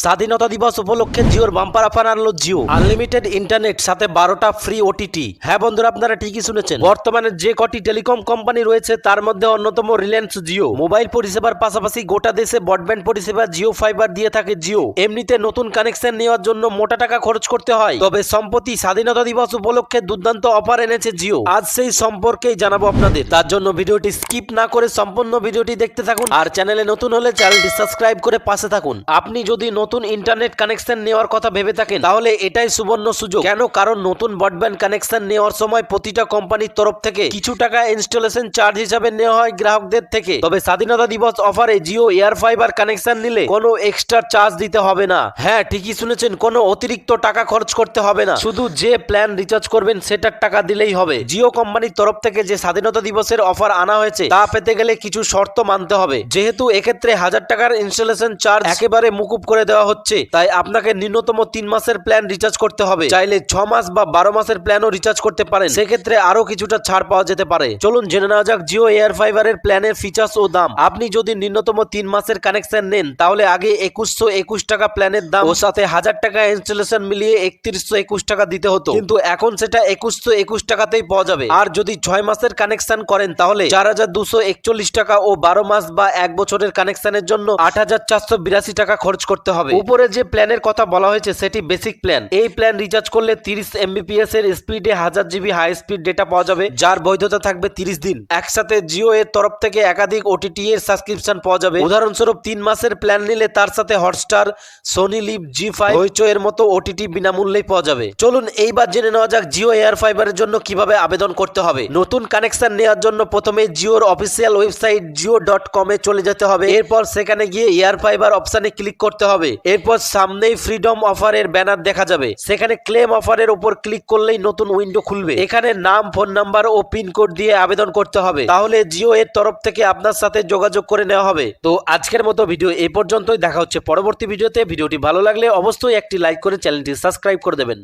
স্বাধীনতা দিবস উপলক্ষে জিওর বাম্পার অফার আনলো জিও। আনলিমিটেড ইন্টারনেট, সাথে বারোটা ফ্রি ওটিটি হ্যাঁ বন্ধুরা, আপনারা ঠিকই শুনেছেন। বর্তমানে যে কটি টেলিকম কোম্পানি রয়েছে, তার মধ্যে অন্যতম রিলায়েন্স জিও। মোবাইল পরিষেবার পাশাপাশি গোটা দেশে ব্রডব্যান্ড পরিষেবা জিও ফাইবার দিয়ে থাকে জিও। এমনিতে নতুন কানেকশন নেওয়ার জন্য মোটা টাকা খরচ করতে হয়। তবে সম্প্রতি স্বাধীনতা দিবস উপলক্ষে দুর্দান্ত অফার এনেছে জিও। আজ সেই সম্পর্কেই জানাব আপনাদের। তার জন্য ভিডিওটি স্কিপ না করে সম্পূর্ণ ভিডিওটি দেখতে থাকুন। আর চ্যানেলে নতুন হলে চ্যানেলটি সাবস্ক্রাইব করে পাশে থাকুন। আপনি যদি নতুন ইন্টারনেট কানেকশন নেওয়ার কথা ভেবে থাকেন। তাহলে এটাই সুবর্ণ সুযোগ। কেন? কারণ নতুন ব্রডব্যান্ড কানেকশন নেওয়ার সময় প্রতিটা কোম্পানির তরফ থেকে কিছু টাকা ইনস্টলেশন চার্জ হিসাবে নেওয়া হয় গ্রাহকদের থেকে। তবে স্বাধীনতা দিবস অফারে জিও এয়ার ফাইবার কানেকশন নিলে কোনো এক্সট্রা চার্জ দিতে হবে না। হ্যাঁ ঠিকই শুনেছেন, কোনো অতিরিক্ত টাকা খরচ করতে হবে না। শুধু যে প্ল্যান রিচার্জ করবেন, সেটার টাকা দিলেই হবে। জিও কোম্পানির তরফ থেকে যে স্বাধীনতা দিবসের অফার আনা হয়েছে, তা পেতে গেলে কিছু শর্ত মানতে হবে। যেহেতু এক্ষেত্রে হাজার টাকার ইনস্টলেশন চার্জ একেবারে মুকুব করে দেওয়া হচ্ছে। তাই আপনাকে ন্যূনতম তিন মাসের প্ল্যান রিচার্জ করতে হবে। চাইলে ছ মাস বা বারো মাসের প্ল্যানও রিচার্জ করতে পারেন। সেক্ষেত্রে আরও কিছুটা ছাড় পাওয়া যেতে পারে। চলুন জেনে নেওয়া যাক জিও এয়ার ফাইবারের প্ল্যানের ফিচার্স ও দাম। আপনি যদি ন্যূনতম তিন মাসের কানেকশন নেন, তাহলে আগে একুশশো একুশ টাকা প্ল্যানের দাম ও সাথে হাজার টাকা ইনস্টলেশন মিলিয়ে একত্রিশশো একুশ টাকা দিতে হতো। কিন্তু এখন সেটা একুশশো একুশ টাকাতেই পাওয়া যাবে। আর যদি ছয় মাসের কানেকশন করেন, তাহলে চার হাজার দুশো একচল্লিশ টাকা ও বারো মাস বা এক বছরের কানেকশনের জন্য আট হাজার চারশো বিরাশি টাকা খরচ করতে হবে। উপরে যে প্ল্যানের কথা বলা হয়েছে, সেটি বেসিক প্ল্যান এই প্ল্যান রিচার্জ করলে তিরিশ এমবিপিএস এর স্পিডে হাজার জিবি হাই স্পিড ডেটা পাওয়া যাবে, যার বৈধতা থাকবে তিরিশ দিন। একসাথে জিও এর তরফ থেকে একাধিক ওটিটি এর সাবস্ক্রিপশন পাওয়া যাবে। উদাহরণস্বরূপ, তিন মাসের প্ল্যান নিলে তার সাথে Hotstar Sony LIV Zee five Hoichoi এর মতো ওটিটি বিনামূল্যেই পাওয়া যাবে। চলুন, এইবার জেনে নেওয়া যাক জিও এয়ার ফাইবারের জন্য কীভাবে আবেদন করতে হবে। নতুন কানেকশন নেওয়ার জন্য প্রথমে জিওর অফিসিয়াল ওয়েবসাইট জিও ডট কমে চলে যেতে হবে। এরপর সেখানে গিয়ে এয়ার ফাইবার অপশনে ক্লিক করতে হবে। এরপর সামনেই ফ্রিডম অফারের ব্যানার দেখা যাবে। সেখানে ক্লেম অফারের উপর ক্লিক করলেই নতুন উইন্ডো খুলবে। এখানে নাম ফোন নাম্বার ও পিনকোড দিয়ে আবেদন করতে হবে। তাহলে জিও এর তরফ থেকে আপনার সাথে যোগাযোগ করে নেওয়া হবে। তো আজকের মতো ভিডিও এ পর্যন্তই। দেখা হচ্ছে পরবর্তী ভিডিওতে ভিডিওটি ভালো লাগলে অবশ্যই একটি লাইক করে চ্যানেলটি সাবস্ক্রাইব করে দেবেন।